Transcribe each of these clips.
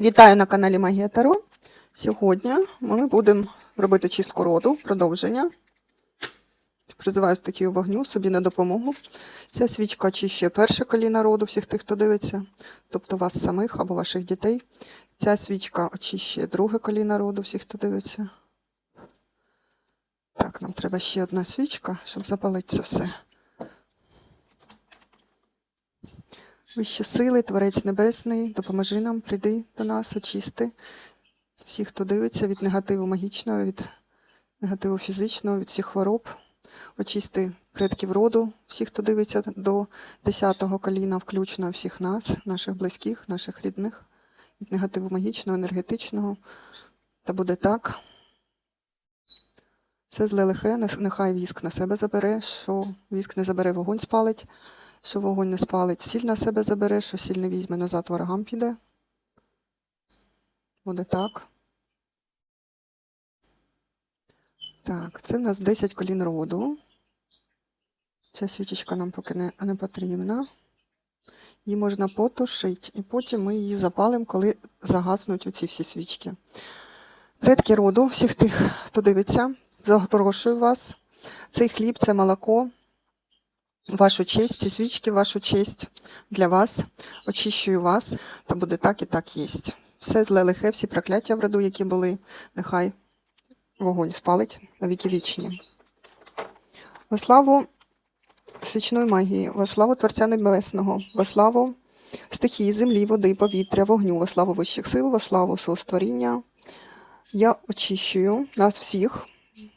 Вітаю на каналі Магія Таро. Сьогодні ми будемо робити чистку роду, продовження. Призиваю стихію вогню собі на допомогу. Ця свічка очищує перше коліна роду, всіх тих, хто дивиться, тобто вас самих або ваших дітей. Ця свічка очищує друге коліна роду, всіх, хто дивиться. Так, нам треба ще одна свічка, щоб запалити це все. Вищі сили, Творець Небесний, допоможи нам, прийди до нас, очисти всіх, хто дивиться від негативу магічного, від негативу фізичного, від всіх хвороб. Очисти предків роду, всіх, хто дивиться до 10-го коліна, включно всіх нас, наших близьких, наших рідних, від негативу магічного, енергетичного. Та буде так. Все зле лихе, нехай віск на себе забере, що віск не забере, вогонь спалить що вогонь не спалить, сіль на себе забере, що сіль не візьме назад ворогам піде. Буде так. Так, це в нас 10 колін роду. Ця свічечка нам поки не, не потрібна. Її можна потушити, і потім ми її запалимо, коли загаснуть оці всі свічки. Предки роду, всіх тих, хто дивиться, запрошую вас. Цей хліб, це молоко, вашу честь, ці свічки, вашу честь для вас, очищую вас, та буде так і так єсть. Все зле лихе, всі прокляття в роду, які були, нехай вогонь спалить на віки вічні. Во славу свічної магії, во славу Творця Небесного, во славу стихії, землі, води, повітря, вогню, во славу вищих сил, во славу сил створіння. Я очищую нас всіх,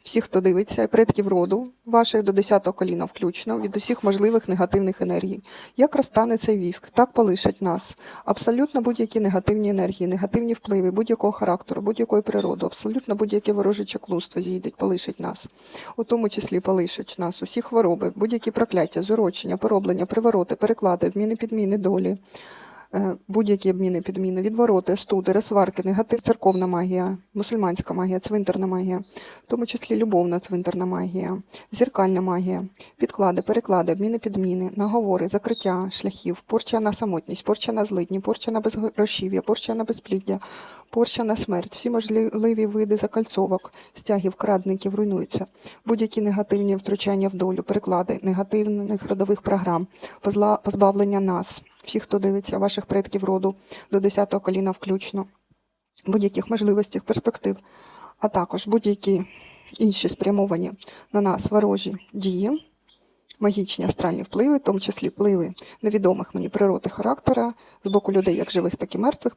всіх, хто дивиться, предків роду ваших до 10-го коліна включно, від усіх можливих негативних енергій. Як розтане цей віск, так полишать нас. Абсолютно будь-які негативні енергії, негативні впливи будь-якого характеру, будь-якої природи, абсолютно будь-яке вороже чаклунство зійдеть, полишить нас. У тому числі полишить нас усі хвороби, будь-які прокляття, зурочення, пороблення, привороти, переклади, вміни підміни долі. Е, будь-які обміни, підміни, відвороти, студи, розсварки, негатив, церковна магія, мусульманська магія, цвинтарна магія, в тому числі любовна цвинтарна магія, зеркальна магія, підклади, переклади, обміни, підміни, наговори, закриття шляхів, порча на самотність, порча на злидні, порча на безгрошів'я, порча на безпліддя, порча на смерть, всі можливі види закальцовок, стягів, крадників руйнуються, будь-які негативні втручання в долю, переклади, негативних родових програм, позбавлення нас всіх, хто дивиться, ваших предків роду до 10-го коліна включно, будь-яких можливостей, перспектив, а також будь-які інші спрямовані на нас ворожі дії, магічні астральні впливи, в тому числі впливи невідомих мені природи характера з боку людей, як живих, так і мертвих,